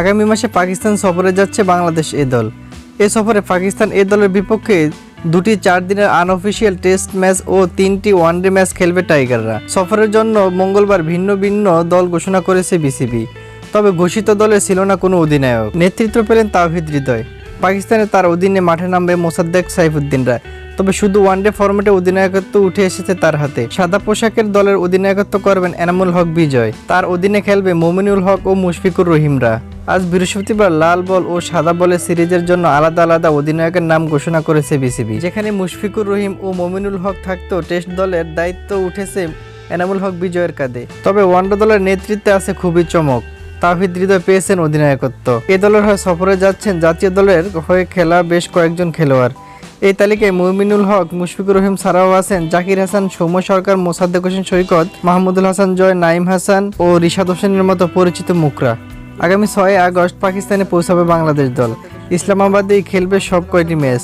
আগামী মাসে পাকিস্তান সফরে যাচ্ছে বাংলাদেশ এ দল। এ সফরে পাকিস্তান এ দলের বিপক্ষে দুটি চার দিনের আনঅফিসিয়াল টেস্ট ম্যাচ ও তিনটি ওয়ানডে ম্যাচ খেলবে টাইগাররা। সফরের জন্য মঙ্গলবার ভিন্ন ভিন্ন দল ঘোষণা করেছে বিসিবি। তবে ঘোষিত দলে ছিল না কোনো অধিনায়ক। নেতৃত্ব পেলেন তাওহিদ হৃদয়। পাকিস্তানে তার অধীনে মাঠে নামবে মোসাদ্দেক সাইফুদ্দিনরা। তবে শুধু ওয়ানডে ফরম্যাটে অধিনায়কত্ব উঠে এসেছে তার হাতে। সাদা পোশাকের দলের অধিনায়কত্ব করবেন এনামুল হক বিজয়। তার অধীনে খেলবে মোমিনুল হক ও মুশফিকুর রহিমরা। আজ বৃহস্পতিবার লাল বল ও সাদা বলের সিরিজের জন্য আলাদা আলাদা অধিনায়কের নাম ঘোষণা করেছে বিসিবি। যেখানে মুশফিকুর রহিম ও মমিনুল হক থাকতেও টেস্ট দলের দায়িত্ব উঠেছে এনামুল হক বিজয়ের কাঁধে। তবে ওয়ানডে দলের নেতৃত্বে আছে খুবই চমক। তাহিদ হৃদয় পেয়েছেন অধিনায়কত্ব। এ দলের হয়ে সফরে যাচ্ছেন জাতীয় দলের হয়ে খেলা বেশ কয়েকজন খেলোয়াড়। এই তালিকায় মুমিনুল হক, মুশফিকুর রহিম ছাড়াও আছেন জাকির হাসান, সৌম্য সরকার, মোসাদ্দেক হোসেন সৈকত, মাহমুদুল হাসান জয় নাইম হাসান ও রিশাদ হোসেনের মতো পরিচিত মুখরা। আগামী ছয় আগস্ট পাকিস্তানে পৌঁছাবে বাংলাদেশ দল। ইসলামাবাদেই খেলবে সব কয়টি ম্যাচ।